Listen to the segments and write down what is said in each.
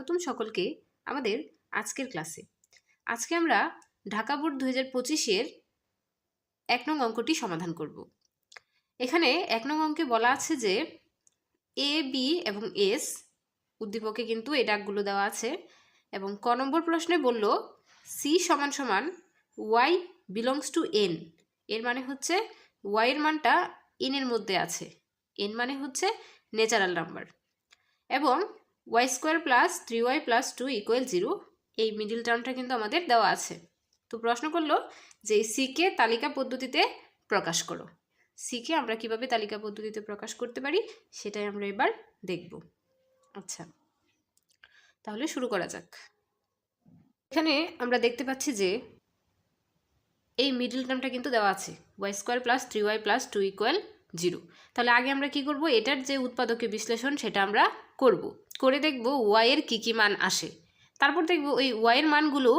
স্বাগতম সকলকে আমাদের আজকের ক্লাসে। আজকে আমরা ঢাকা বোর্ড দু হাজার পঁচিশের এক নং অঙ্কটি সমাধান করব। এখানে এক নং অঙ্কে বলা আছে যে এ বি এবং এস উদ্দীপকে কিন্তু এই ডাকগুলো দেওয়া আছে এবং ক নম্বর প্রশ্নে বলল সি সমান সমান ওয়াই বিলংস টু এন এর মানে হচ্ছে ওয়াইয়ের মানটা এন এর মধ্যে আছে। এন মানে হচ্ছে ন্যাচারাল নাম্বার এবং Y square plus three Y plus two equal zero এই মিডিল টার্মটা কিন্তু আমাদের দেওয়া আছে। তো প্রশ্ন করল যে সিকে তালিকা পদ্ধতিতে প্রকাশ করো। সিকে আমরা কীভাবে তালিকা পদ্ধতিতে প্রকাশ করতে পারি সেটাই আমরা এবার দেখব। আচ্ছা তাহলে শুরু করা যাক। এখানে আমরা দেখতে পাচ্ছি যে এই মিডল টার্মটা কিন্তু দেওয়া আছে Y square plus three Y plus two equal zero তাহলে আগে আমরা কি করব? এটার যে উৎপাদকের বিশ্লেষণ সেটা আমরা করব। করে দেখব ওয়াইয়ের কী কী মান আসে। তারপর দেখব ওই ওয়াইয়ের মানগুলো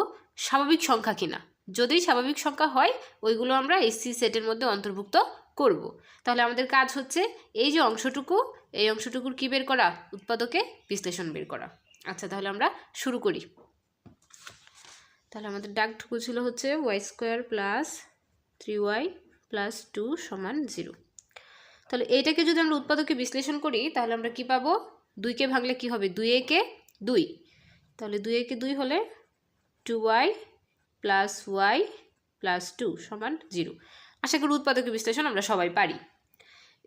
স্বাভাবিক সংখ্যা কিনা। যদি স্বাভাবিক সংখ্যা হয়, ওইগুলো আমরা এই সি সেটের মধ্যে অন্তর্ভুক্ত করব। তাহলে আমাদের কাজ হচ্ছে এই যে অংশটুকু, এই অংশটুকুর কী বের করা? উৎপাদকে বিশ্লেষণ বের করা। আচ্ছা তাহলে আমরা শুরু করি। তাহলে আমাদের ডাকটুকু ছিল হচ্ছে Y square plus three Y plus two সমান জিরো তাহলে এইটাকে যদি আমরা উৎপাদকে বিশ্লেষণ করি, তাহলে আমরা কি পাবো? দুইকে ভাঙলে কি হবে? দুই একে দুই। তাহলে দুই একে দুই হলে two Y plus Y plus two সমান জিরো আশা করি উৎপাদকে বিশ্লেষণ আমরা সবাই পারি।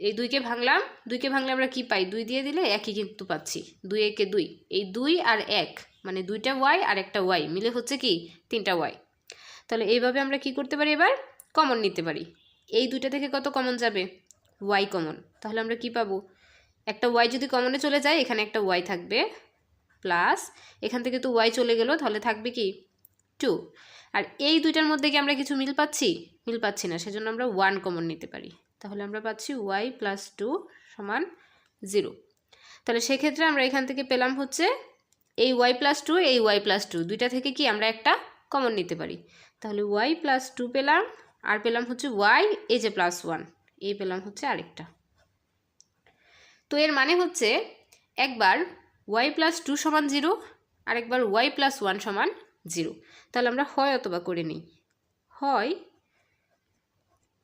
এই দুইকে ভাঙলাম, দুইকে ভাঙলে আমরা কি পাই? দুই দিয়ে দিলে একই কিন্তু পাচ্ছি। দুই একে দুই। এই দুই আর এক মানে দুইটা ওয়াই আর একটা ওয়াই মিলে হচ্ছে কি? তিনটা ওয়াই তাহলে এইভাবে আমরা কি করতে পারি এবার? কমন নিতে পারি। এই দুইটা থেকে কত কমন যাবে? ওয়াই কমন তাহলে আমরা কি পাবো? একটা ওয়াই যদি কমনে চলে যায়, এখানে একটা ওয়াই থাকবে প্লাস এখান থেকে তো ওয়াই চলে গেল, তাহলে থাকবে কি? টু আর এই দুইটার মধ্যে কি আমরা কিছু মিল পাচ্ছি? মিল পাচ্ছি না, সেজন্য আমরা ওয়ান কমন নিতে পারি। তাহলে আমরা পাচ্ছি ওয়াই প্লাস টু সমান জিরো তাহলে সেক্ষেত্রে আমরা এখান থেকে পেলাম হচ্ছে এই ওয়াই প্লাস টু এই ওয়াই প্লাস টু দুইটা থেকে কি আমরা একটা কমন নিতে পারি? তাহলে ওয়াই প্লাস টু পেলাম, আর পেলাম হচ্ছে ওয়াই এই যে প্লাস ওয়ান এই পেলাম হচ্ছে আরেকটা। তো এর মানে হচ্ছে একবার ওয়াই প্লাস টু সমান জিরো আরেকবার ওয়াই প্লাস ওয়ান সমান জিরো তাহলে আমরা হয় অথবা করে নিই। হয়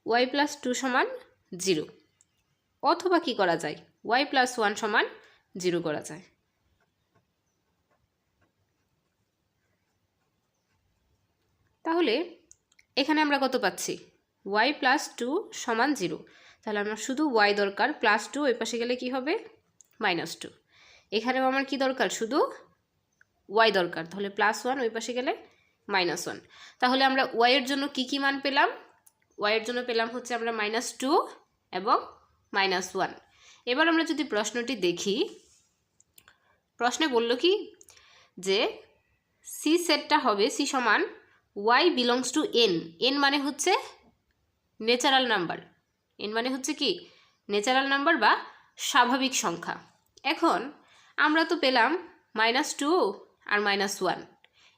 ওয়াই প্লাস টু সমান জিরো অথবা কি করা যায়? ওয়াই প্লাস ওয়ান সমান জিরো করা যায়। তাহলে এখানে আমরা কত পাচ্ছি? ওয়াই প্লাস টু সমান জিরো তাহলে আমার শুধু ওয়াই দরকার প্লাস টু ওই পাশে গেলে কি হবে? মাইনাস টু এখানেও আমার কি দরকার? শুধু ওয়াই দরকার, তাহলে প্লাস ওয়ান ওই পাশে গেলে মাইনাস ওয়ান তাহলে আমরা ওয়াইয়ের জন্য কি কি মান পেলাম? ওয়াইয়ের জন্য পেলাম হচ্ছে আমরা মাইনাস টু এবং মাইনাস ওয়ান এবার আমরা যদি প্রশ্নটি দেখি, প্রশ্নে বলল কি যে সি সেটটা হবে সি সমান Y belongs to N N মানে হচ্ছে ন্যাচারাল নাম্বার এন মানে হচ্ছে কি? ন্যাচারাল নাম্বার বা স্বাভাবিক সংখ্যা। এখন আমরা তো পেলাম মাইনাস টু আর মাইনাস ওয়ান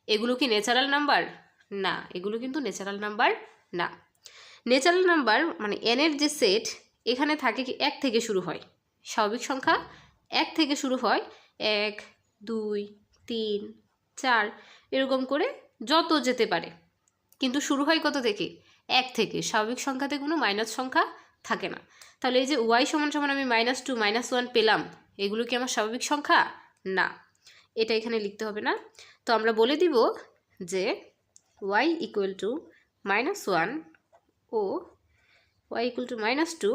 এগুলো কি ন্যাচারাল নাম্বার না, এগুলো কিন্তু ন্যাচারাল নাম্বার না। ন্যাচারাল নাম্বার মানে এনের যে সেট এখানে থাকে কি এক থেকে শুরু হয়। স্বাভাবিক সংখ্যা এক থেকে শুরু হয় এক, দুই, তিন, চার, এরকম করে যত যেতে পারে। কিন্তু শুরু হয় কত থেকে? এক থেকে। স্বাভাবিক সংখ্যাতে কোনো মাইনাস সংখ্যা থাকে না। তাহলে এই যে ওয়াই সমান সমান আমি মাইনাস টু মাইনাস ওয়ান পেলাম, এগুলো কি আমার স্বাভাবিক সংখ্যা? না। এটা এখানে লিখতে হবে না। তো আমরা বলে দিব যে Y equal to minus one O Y equal to minus two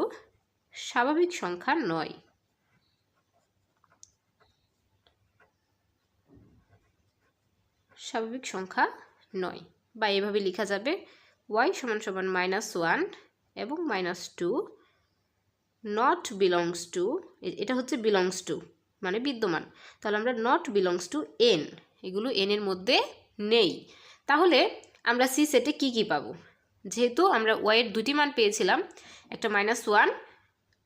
স্বাভাবিক সংখ্যা নয়। স্বাভাবিক সংখ্যা নয়। বা এভাবে লেখা যাবে ওয়াই সমান সমান মাইনাস ওয়ান এবং minus two not belongs to এটা হচ্ছে বিলংস টু মানে বিদ্যমান। তাহলে আমরা নট বিলংস টু এন এগুলো এন এর মধ্যে নেই। তাহলে আমরা সি সেটে কি কি পাবো? যেহেতু আমরা ওয়াইয়ের দুটি মান পেয়েছিলাম, একটা মাইনাস ওয়ান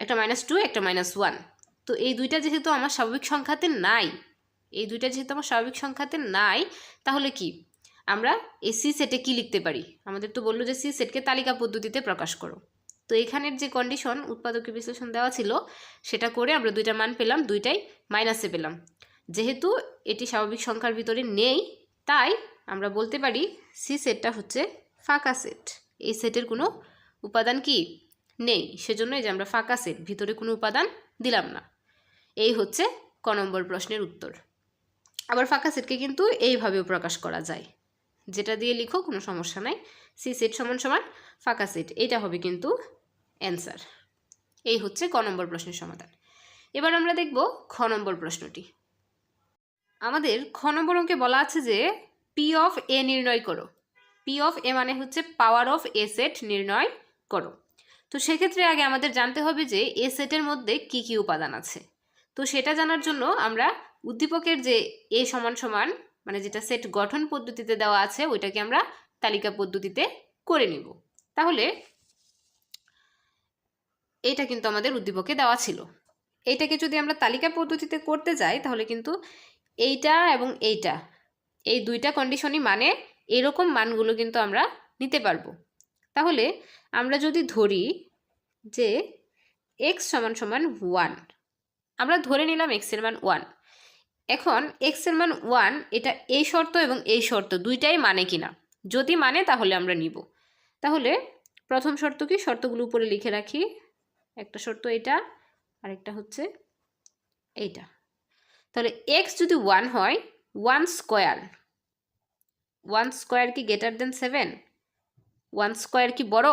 একটা মাইনাস টু একটা মাইনাস ওয়ান তো এই দুইটা যেহেতু আমার স্বাভাবিক সংখ্যাতে নাই, এই দুইটা যেহেতু আমার স্বাভাবিক সংখ্যাতে নাই, তাহলে কি? আমরা এই সি সেটে কী লিখতে পারি? আমাদের তো বলল যে সি সেটকে তালিকা পদ্ধতিতে প্রকাশ করো। তো এখানের যে কন্ডিশন উৎপাদকের বিশ্লেষণ দেওয়া ছিল, সেটা করে আমরা দুইটা মান পেলাম, দুইটাই মাইনাসে পেলাম। যেহেতু এটি স্বাভাবিক সংখ্যার ভিতরে নেই, তাই আমরা বলতে পারি সি সেটটা হচ্ছে ফাঁকা সেট এই সেটের কোনো উপাদান কি নেই? সেজন্যই যে আমরা ফাঁকা সেট ভিতরে কোনো উপাদান দিলাম না। এই হচ্ছে ক নম্বর প্রশ্নের উত্তর। আবার ফাঁকা সেটকে কিন্তু এইভাবেও প্রকাশ করা যায়। যেটা দিয়ে লিখো, কোনো সমস্যা নাই। সি সেট সমান সমান, ফাঁকা সেট এটা হবে কিন্তু অ্যান্সার এই হচ্ছে ক নম্বর প্রশ্নের সমাধান। এবার আমরা দেখব খ নম্বর প্রশ্নটি। আমাদের খ নম্বর অঙ্কে বলা আছে যে পি অফ এ নির্ণয় করো। পি অফ এ মানে হচ্ছে পাওয়ার অফ এ সেট নির্ণয় করো। তো সেক্ষেত্রে আগে আমাদের জানতে হবে যে এ সেটের মধ্যে কি কি উপাদান আছে। তো সেটা জানার জন্য আমরা উদ্দীপকের যে এ সমান সমান মানে যেটা সেট গঠন পদ্ধতিতে দেওয়া আছে, ওইটাকে আমরা তালিকা পদ্ধতিতে করে নিব। তাহলে এটা কিন্তু আমাদের উদ্দীপকে দেওয়া ছিল। এইটাকে যদি আমরা তালিকা পদ্ধতিতে করতে যাই, তাহলে কিন্তু এইটা এবং এইটা, এই দুইটা কন্ডিশনই মানে এরকম মানগুলো কিন্তু আমরা নিতে পারব। তাহলে আমরা যদি ধরি যে এক্স সমান সমান ওয়ান আমরা ধরে নিলাম এক্সের মান ওয়ান এখন এক্সের মান ওয়ান এটা এই শর্ত এবং এই শর্ত দুইটাই মানে কিনা? যদি মানে তাহলে আমরা নিব। তাহলে প্রথম শর্ত কি? শর্তগুলো উপরে লিখে রাখি। একটা শর্ত এটা, আরেকটা হচ্ছে এইটা। তাহলে এক্স যদি ওয়ান হয় ওয়ান স্কোয়ার ওয়ান স্কোয়ার কি greater than seven one square কি বড়?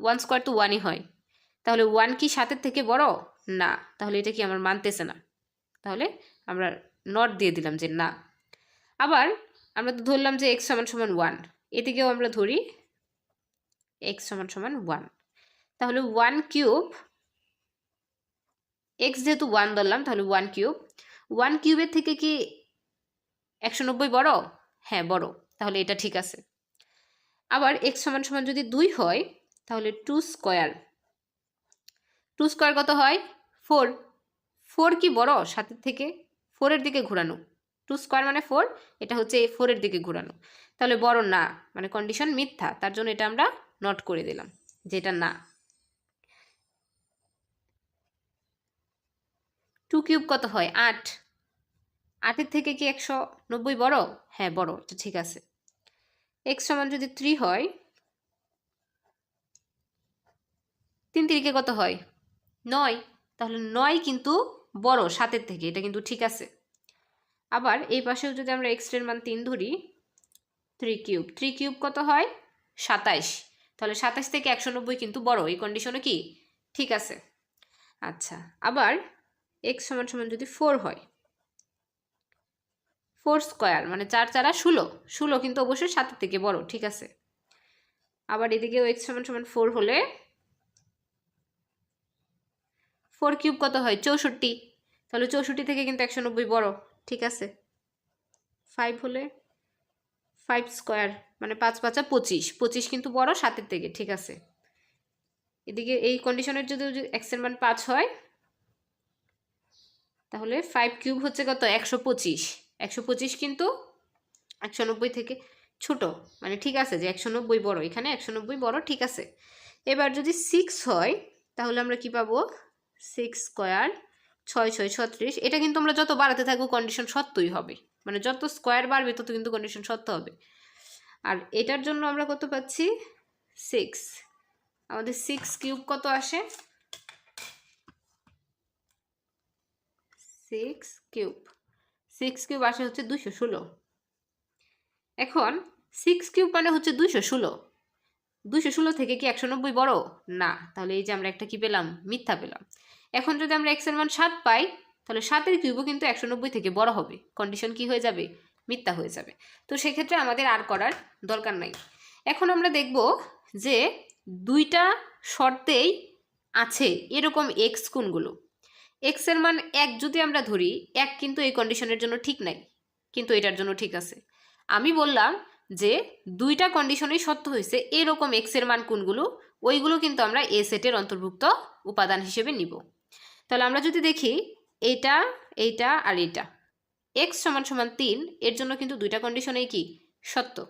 ওয়ান স্কোয়ার তো ওয়ানই হয়। তাহলে ওয়ান কি সাতের থেকে বড়? না। তাহলে এটা কি আমার মানতেছে না। তাহলে আমরা নট দিয়ে দিলাম যে না। আবার আমরা তো ধরলাম যে এক্স সমান সমান ওয়ান এদিকেও আমরা ধরি এক্স সমান সমান ওয়ান তাহলে ওয়ান কিউব এক্স যেহেতু ওয়ান ধরলাম, তাহলে ওয়ান কিউব ওয়ান কিউবের থেকে কি একশো নব্বই বড়? হ্যাঁ বড়। তাহলে এটা ঠিক আছে। আবার এক্স সমান সমান যদি দুই হয়, তাহলে টু স্কোয়ার টু স্কোয়ার কত হয়? ফোর ফোর কি বড়? সাতের থেকে ফোরের দিকে ঘোরানো। টু স্কোয়ার মানে ফোর, এটা হচ্ছে এই ফোরের দিকে ঘোরানো। তাহলে বড় না মানে কন্ডিশন মিথ্যা, তার জন্য এটা আমরা নট করে দিলাম যে এটা না। টু কিউব কত হয়? আট। আটের থেকে কি একশো নব্বই বড়? হ্যাঁ বড়, এটা ঠিক আছে। এক্স সমান যদি থ্রি হয়, তিন তিরিকে কত হয়? নয়। তাহলে নয় কিন্তু বড়, সাতের থেকে, এটা কিন্তু ঠিক আছে। আবার এই পাশেও যদি আমরা এক্স এক্সের মান তিন ধরি থ্রি কিউব থ্রি কিউব কত হয়? সাতাইশ। তাহলে সাতাইশ থেকে একশো নব্বই কিন্তু বড়, এই কন্ডিশনে কি? ঠিক আছে। আচ্ছা আবার এক্স সমান সমান যদি ফোর হয় ফোর স্কোয়ার মানে চার চারা ষোলো ষোলো কিন্তু অবশ্যই সাতের থেকে বড়, ঠিক আছে। আবার এদিকেও এক্স সমান সমান ফোর হলে ফোর কিউব কত হয়? চৌষট্টি। তাহলে চৌষট্টি থেকে কিন্তু একশো নব্বই বড়ো, ঠিক আছে? ফাইভ হলে ফাইভ স্কোয়ার মানে পাঁচ পাঁচা পঁচিশ। পঁচিশ কিন্তু বড়, সাতের থেকে, ঠিক আছে? এদিকে এই কন্ডিশনের যদি এক্সের মান পাঁচ হয়, তাহলে ফাইভ কিউব হচ্ছে কত? একশো পঁচিশ। একশো পঁচিশ কিন্তু একশো নব্বই থেকে ছোট। মানে ঠিক আছে যে একশো নব্বই বড়ো, এখানে একশো নব্বই বড়ো, ঠিক আছে? এবার যদি সিক্স হয়, তাহলে আমরা কি পাবো? সিক্স স্কোয়ার ছয় ছয় ছত্রিশ। এটা কিন্তু আমরা যত বাড়াতে থাকব কন্ডিশন সত্যই হবে। মানে যত স্কোয়ার বাড়বে, তত কিন্তু কন্ডিশন সত্য হবে। আর এটার জন্য আমরা কত পাচ্ছি? সিক্স আমাদের সিক্স কিউব কত আসে? সিক্স কিউব সিক্স কিউব আসে হচ্ছে দুশো ষোলো। এখন সিক্স কিউব মানে হচ্ছে দুশো ষোলো। দুশো ষোলো থেকে কি একশো নব্বই বড়? না। তাহলে এই যে আমরা একটা কি পেলাম? মিথ্যা পেলাম। এখন যদি আমরা এক্সের মান সাত পাই, তাহলে সাতের কিউবও কিন্তু একশো নব্বই থেকে বড় হবে। কন্ডিশন কি হয়ে যাবে? মিথ্যা হয়ে যাবে। তো সেক্ষেত্রে আমাদের আর করার দরকার নাই। এখন আমরা দেখব যে দুইটা শর্তেই আছে এরকম এক্স কোনগুলো। এক্সের মান এক যদি আমরা ধরি, এক কিন্তু এই কন্ডিশনের জন্য ঠিক নাই। কিন্তু এটার জন্য ঠিক আছে। আমি বললাম যে দুইটা কন্ডিশনেই সত্য হয়েছে এরকম এক্সের মান কোনগুলো, ওইগুলো কিন্তু আমরা এ সেটের অন্তর্ভুক্ত উপাদান হিসেবে নিব। তাহলে আমরা যদি দেখি, এইটা এইটা আর এইটা। এক্স সমান সমান তিন, এর জন্য কিন্তু দুইটা কন্ডিশনেই কি? সত্য।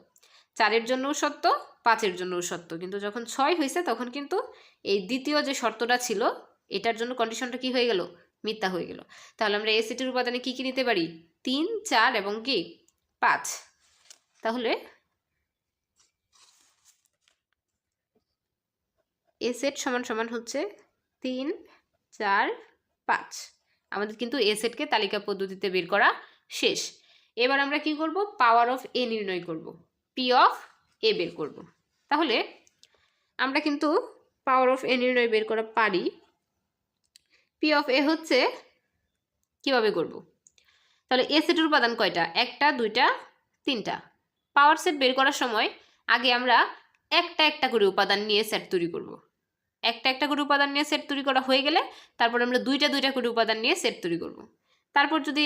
চারের জন্যও সত্য, পাঁচের জন্যও সত্য। কিন্তু যখন ছয় হয়েছে তখন কিন্তু এই দ্বিতীয় যে শর্তটা ছিল, এটার জন্য কন্ডিশনটা কি হয়ে গেল? মিথ্যা হয়ে গেল। তাহলে আমরা এ সেটের উপাদানে কী কী নিতে পারি? তিন, চার এবং কি? পাঁচ। তাহলে এ সেট সমান সমান হচ্ছে তিন, চার, পাঁচ। আমাদের কিন্তু এ সেটকে তালিকা পদ্ধতিতে বের করা শেষ। এবার আমরা কি করব? পাওয়ার অফ এ নির্ণয় করব। পি অফ এ বের করব। তাহলে আমরা কিন্তু পাওয়ার অফ এ নির্ণয় বের করা পারি। পি অফ এ হচ্ছে কীভাবে করব? তাহলে এ সেটের উপাদান কয়টা? একটা, দুইটা, তিনটা। পাওয়ার সেট বের করার সময় আগে আমরা একটা একটা করে উপাদান নিয়ে সেট তৈরি করব। একটা একটা করে উপাদান নিয়ে সেট তৈরি করা হয়ে গেলে তারপর আমরা দুইটা দুইটা করে উপাদান নিয়ে সেট তৈরি করব। তারপর যদি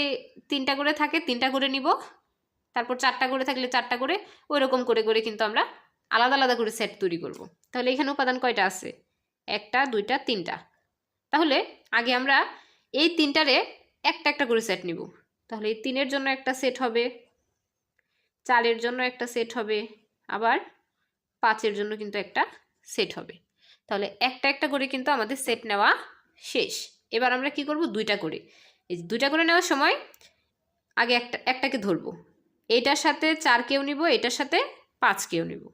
তিনটা করে থাকে তিনটা করে নিব। তারপর চারটা করে থাকলে চারটা করে ওই রকম করে করে কিন্তু আমরা আলাদা আলাদা করে সেট তৈরি করব। তাহলে এখানে উপাদান কয়টা আছে? একটা, দুইটা, তিনটা। তাহলে আগে আমরা এই তিনটারে একটা একটা করে সেট নিব। তাহলে এই তিনের জন্য একটা সেট হবে। চারের জন্য একটা সেট হবে, আবার পাঁচের জন্য কিন্তু একটা সেট হবে। তাহলে একটা একটা করে কিন্তু আমাদের সেট নেওয়া শেষ। এবার আমরা কি করব? দুইটা করে। এই দুইটা করে নেওয়ার সময় আগে একটা, একটাকে ধরবো। এইটার সাথে চার কেউ নিব, এটার সাথে পাঁচ কেউ নিব।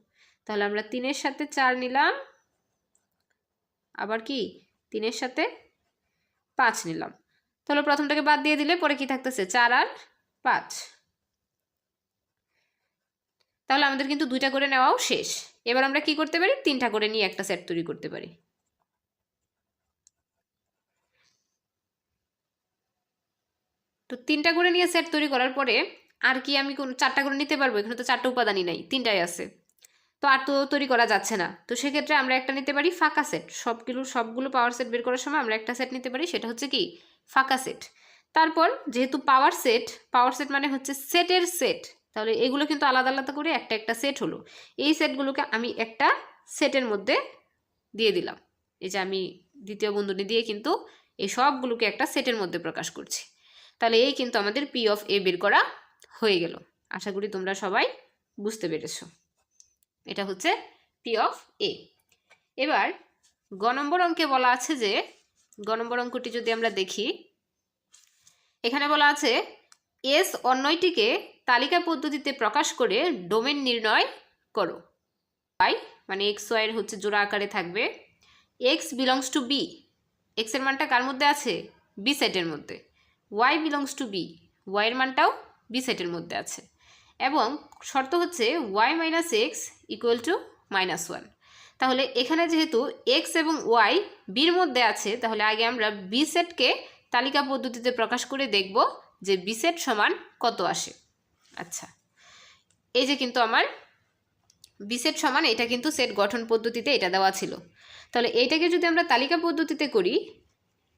তাহলে আমরা তিনের সাথে চার নিলাম। আবার কি? তিনের সাথে পাঁচ নিলাম। তাহলে প্রথমটাকে বাদ দিয়ে দিলে পরে কি থাকতেছে? চার আর পাঁচ। তাহলে আমাদের কিন্তু দুইটা করে নেওয়াও শেষ। এবার আমরা কি করতে পারি? তিনটা করে নিয়ে একটা সেট তৈরি করতে পারি। তো তিনটা করে নিয়ে সেট তৈরি করার পরে আর কি আমি কোন চারটা করে নিতে পারব? এখানে তো চারটা উপাদানই নাই, তিনটাই আছে। তো আর তো তৈরি করা যাচ্ছে না। তো সেক্ষেত্রে আমরা একটা নিতে পারি ফাঁকা সেট। সবগুলো সবগুলো পাওয়ার সেট বের করার সময় আমরা একটা সেট নিতে পারি, সেটা হচ্ছে কি? ফাঁকা সেট। তারপর যেহেতু পাওয়ার সেট পাওয়ার সেট মানে হচ্ছে সেটের সেট তাহলে এগুলো কিন্তু আলাদা আলাদা করে একটা একটা সেট হলো। এই সেটগুলোকে আমি একটা সেটের মধ্যে দিয়ে দিলাম। এই যে আমি দ্বিতীয় বন্ধনী দিয়ে কিন্তু এই সবগুলোকে একটা সেটের মধ্যে প্রকাশ করছি। তাহলে এই কিন্তু আমাদের পি অফ এ বের করা হয়ে গেল। আশা করি তোমরা সবাই বুঝতে পেরেছ। এটা হচ্ছে পি অফ এ এবার গ নম্বর অঙ্কে বলা আছে যে, গ নম্বর অঙ্কটি যদি আমরা দেখি, এখানে বলা আছে এস অন্যয়টিকে তালিকা পদ্ধতিতে প্রকাশ করে ডোমেন নির্ণয় করো। বাই মানে এক্স ওয়াইয়ের হচ্ছে জোড়া আকারে থাকবে। এক্স বিলংস টু বি এক্সের মানটা কার মধ্যে আছে? বি সেটের মধ্যে। ওয়াই বিলংস টু বি ওয়াইয়ের মানটাও বি সেটের মধ্যে আছে। এবং শর্ত হচ্ছে Y minus X equal to minus one তাহলে এখানে যেহেতু এক্স এবং ওয়াই বির মধ্যে আছে, তাহলে আগে আমরা বি সেটকে তালিকা পদ্ধতিতে প্রকাশ করে দেখব যে বি সেট সমান কত আসে। আচ্ছা। এই যে কিন্তু আমার বি সেট সমান, এটা কিন্তু সেট গঠন পদ্ধতিতে এটা দেওয়া ছিল। তাহলে এইটাকে যদি আমরা তালিকা পদ্ধতিতে করি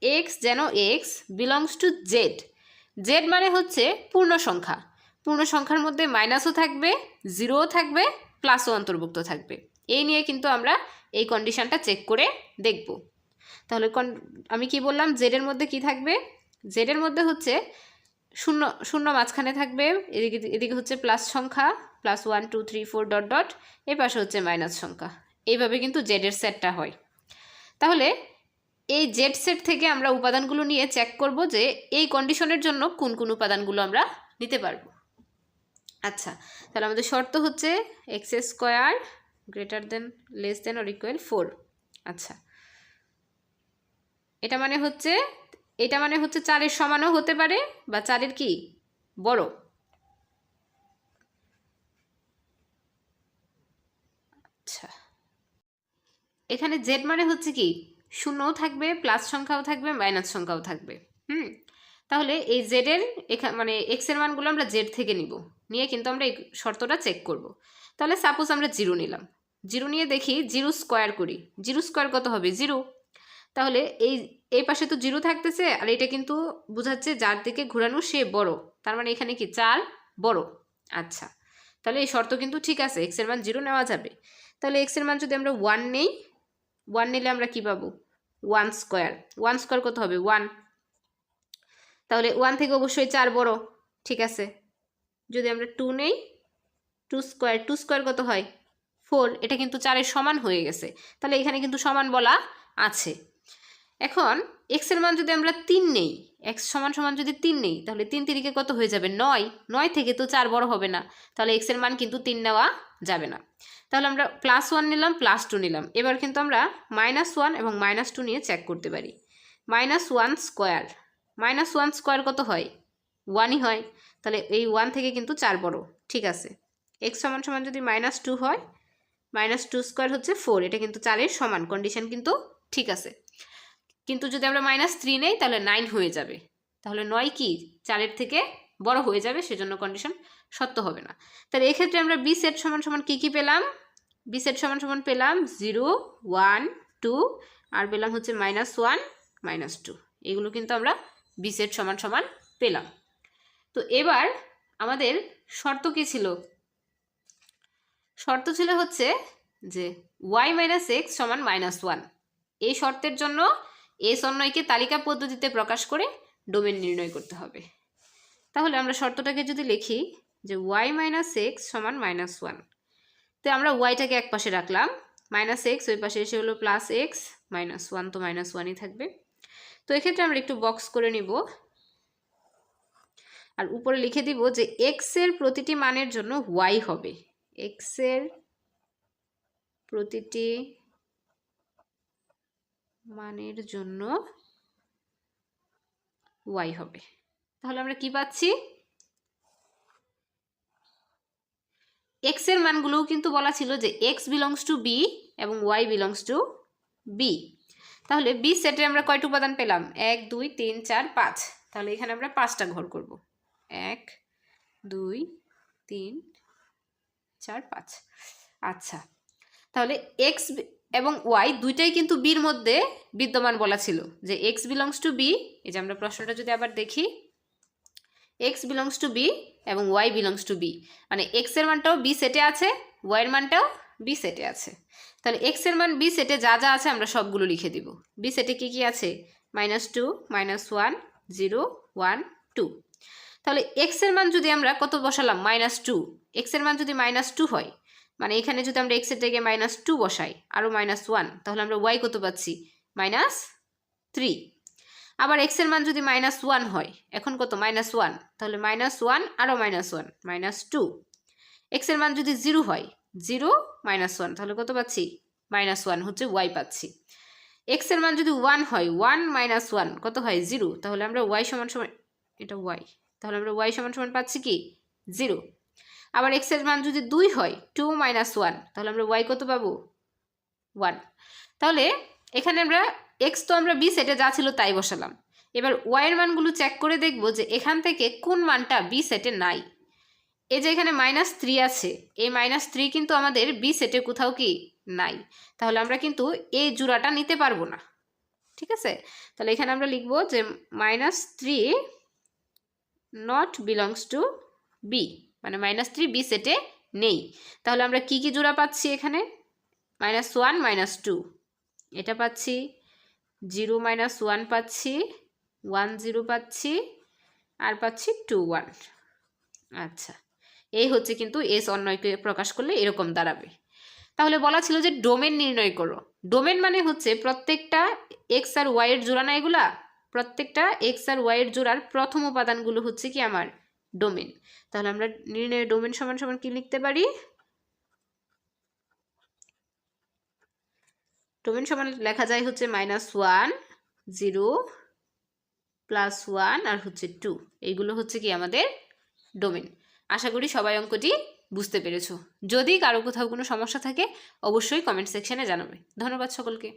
এক্স যেন X belongs to Z Z মানে হচ্ছে পূর্ণ সংখ্যা। পূর্ণ সংখ্যার মধ্যে মাইনাসও থাকবে জিরোও থাকবে প্লাসও অন্তর্ভুক্ত থাকবে। এই নিয়ে কিন্তু আমরা এই কন্ডিশনটা চেক করে দেখব। তাহলে আমি কি বললাম জেডের মধ্যে কি থাকবে? জেডের মধ্যে হচ্ছে শূন্য শূন্য মাঝখানে থাকবে। এদিকে এদিকে হচ্ছে প্লাস সংখ্যা plus one two three four dot dot এই পাশে হচ্ছে মাইনাস সংখ্যা। এইভাবে কিন্তু জেডের সেটটা হয়। তাহলে এই জেড সেট থেকে আমরা উপাদানগুলো নিয়ে চেক করব যে এই কন্ডিশনের জন্য কোন কোন উপাদানগুলো আমরা নিতে পারব। আচ্ছা তাহলে আমাদের শর্ত হচ্ছে X square greater than less than or equal four আচ্ছা এটা মানে হচ্ছে এটা মানে হচ্ছে চারের সমানও হতে পারে, বা চারের কি? বড়। আচ্ছা। এখানে জেড মানে হচ্ছে কি? শূন্যও থাকবে প্লাস সংখ্যাও থাকবে মাইনাস সংখ্যাও থাকবে। হুম? তাহলে এই জেডের এখানে মানে এক্সের মানগুলো আমরা জেড থেকে নিব। নিয়ে কিন্তু আমরা এই শর্তটা চেক করব। তাহলে সাপোজ আমরা জিরো নিলাম। জিরো নিয়ে দেখি জিরো স্কোয়ার করি। জিরো স্কোয়ার কত হবে? জিরো তাহলে এই এই পাশে তো জিরো থাকতেছে, আর এটা কিন্তু বোঝাচ্ছে যার দিকে ঘোরানো সে বড়। তার মানে এখানে কি চার? বড়। আচ্ছা। তাহলে এই শর্ত কিন্তু ঠিক আছে এক্সের মান জিরো নেওয়া যাবে। তাহলে এক্সের মান যদি আমরা ওয়ান নেই ওয়ান নিলে আমরা কি পাবো? ওয়ান স্কোয়ার ওয়ান স্কোয়ার কত হবে? ওয়ান তাহলে ওয়ান থেকে অবশ্যই চার বড়। ঠিক আছে। যদি আমরা টু নেই টু স্কোয়ার টু স্কোয়ার কত হয়? ফোর এটা কিন্তু চারের সমান হয়ে গেছে। তাহলে এখানে কিন্তু সমান বলা আছে। এখন এক্সের মান যদি আমরা তিন নেই এক্স সমান সমান যদি তিন নেই, তাহলে তিন তিরিকে কত হয়ে যাবে? নয়। নয় থেকে তো চার বড় হবে না। তাহলে এক্সের মান কিন্তু তিন নেওয়া যাবে না। তাহলে আমরা প্লাস ওয়ান নিলাম প্লাস টু নিলাম। এবার কিন্তু আমরা মাইনাস ওয়ান এবং মাইনাস টু নিয়ে চেক করতে পারি। Minus one square minus one square কত হয়? ওয়ানই হয়। তাহলে এই ওয়ান থেকে কিন্তু চার বড়। ঠিক আছে। এক্স সমান সমান যদি মাইনাস টু হয় মাইনাস টু স্কোয়ার হচ্ছে ফোর এটা কিন্তু চারের সমান। কন্ডিশন কিন্তু ঠিক আছে। কিন্তু যদি আমরা মাইনাস থ্রি নেই, তাহলে নাইন হয়ে যাবে। তাহলে নয় কি? চারের থেকে বড় হয়ে যাবে, সেজন্য কন্ডিশন সত্য হবে না। তাহলে এক্ষেত্রে আমরা বি সেট সমান সমান কী কী পেলাম? বি সেট সমান সমান পেলাম জিরো ওয়ান টু আর পেলাম হচ্ছে মাইনাস ওয়ান মাইনাস টু এগুলো কিন্তু আমরা বি সেট সমান সমান পেলাম। তো এবার আমাদের শর্ত কী ছিল? শর্ত ছিল হচ্ছে যে ওয়াই মাইনাস এক্স সমান মাইনাস ওয়ান এই শর্তের জন্য এস অন্যয়কে তালিকা পদ্ধতিতে প্রকাশ করে ডোমেন নির্ণয় করতে হবে। তাহলে আমরা শর্তটাকে যদি লিখি যে ওয়াই মাইনাস এক্স সমান মাইনাস ওয়ান তো আমরা ওয়াইটাকে এক পাশে রাখলাম মাইনাস এক্স ওই পাশে এসে হলো প্লাস এক্স মাইনাস ওয়ান তো মাইনাস ওয়ানই থাকবে। তো এক্ষেত্রে আমরা একটু বক্স করে নিব। আর উপরে লিখে দিব যে এক্সের প্রতিটি মানের জন্য ওয়াই হবে। এক্সের প্রতিটি মানের জন্য ওয়াই হবে। তাহলে আমরা কি পাচ্ছি? এক্সের মানগুলোও কিন্তু বলা ছিল যে এক্স বিলংস টু বি এবং ওয়াই বিলংস টু বি তাহলে বি সেটে আমরা কয়টা উপাদান পেলাম? এক, দুই, তিন, চার, পাঁচ। তাহলে এখানে আমরা পাঁচটা ঘর করব। এক, দুই, তিন, চার, পাঁচ। আচ্ছা। তাহলে এক্স এবং ওয়াই দুইটাই কিন্তু বির মধ্যে বিদ্যমান বলা ছিল যে এক্স বিলংস টু বি এই যে আমরা প্রশ্নটা যদি আবার দেখি এক্স বিলংস টু বি এবং ওয়াই বিলংস টু বি মানে এক্সের মানটাও বি সেটে আছে ওয়াইয়ের মানটাও বি সেটে আছে। তাহলে এক্সের মান বি সেটে যা যা আছে আমরা সবগুলো লিখে দিব। বি সেটে কী কী আছে? Minus two minus one zero one two তাহলে এক্সের মান যদি আমরা কত বসালাম? মাইনাস টু এক্সের মান যদি মাইনাস টু হয় মানে এখানে যদি আমরা এক্সের জায়গায় মাইনাস টু বসাই আরও মাইনাস ওয়ান তাহলে আমরা ওয়াই কত পাচ্ছি? মাইনাস থ্রি আবার এক্সের মান যদি মাইনাস ওয়ান হয়, এখন কত? মাইনাস ওয়ান তাহলে মাইনাস ওয়ান আরও মাইনাস ওয়ান মাইনাস টু এক্সের মান যদি জিরো হয় জিরো মাইনাস ওয়ান তাহলে কত পাচ্ছি? মাইনাস ওয়ান হচ্ছে ওয়াই পাচ্ছি। এক্সের মান যদি ওয়ান হয় ওয়ান মাইনাস ওয়ান কত হয়? জিরো তাহলে আমরা ওয়াই সমান সমান, এটা ওয়াই তাহলে আমরা ওয়াই সমান সমান পাচ্ছি কি? জিরো আবার এক্সের মান যদি দুই হয় টু মাইনাস ওয়ান তাহলে আমরা ওয়াই কত পাবো? ওয়ান তাহলে এখানে আমরা এক্স তো আমরা বি সেটে যা ছিল তাই বসালাম। এবার ওয়াইয়ের মানগুলো চেক করে দেখব যে এখান থেকে কোন মানটা বি সেটে নাই। এই যে এখানে মাইনাস থ্রি আছে, এই মাইনাস থ্রি কিন্তু আমাদের বি সেটে কোথাও কি নাই। তাহলে আমরা কিন্তু এই জোড়াটা নিতে পারব না। ঠিক আছে? তাহলে এখানে আমরা লিখব যে minus three not belongs to B মানে মাইনাস থ্রি বি সেটে নেই। তাহলে আমরা কি কি জোড়া পাচ্ছি এখানে? মাইনাস ওয়ান মাইনাস টু এটা পাচ্ছি জিরো মাইনাস ওয়ান পাচ্ছি ওয়ান জিরো পাচ্ছি, আর পাচ্ছি টু ওয়ান আচ্ছা এই হচ্ছে কিন্তু এস অন্যয়কে প্রকাশ করলে এরকম দাঁড়াবে। তাহলে বলা ছিল যে ডোমেন নির্ণয় করো। ডোমেন মানে হচ্ছে প্রত্যেকটা এক্স আর ওয়াইয়ের জোড়া না এগুলা? প্রত্যেকটা এক্স আর ওয়াইয়ের জোড়ার প্রথম উপাদানগুলো হচ্ছে কি আমার? ডোমেন তাহলে আমরা নির্ণয়ের ডোমেন সমান সমান কি লিখতে পারি? ডোমেন সমান লেখা যায় হচ্ছে minus one zero plus one আর হচ্ছে টু এইগুলো হচ্ছে কি আমাদের ডোমেন আশা করি সবাই অঙ্কটি বুঝতে পেরেছ। যদি কারও কোথাও কোনো সমস্যা থাকে, অবশ্যই কমেন্ট সেকশনে জানাবে। ধন্যবাদ সকলকে।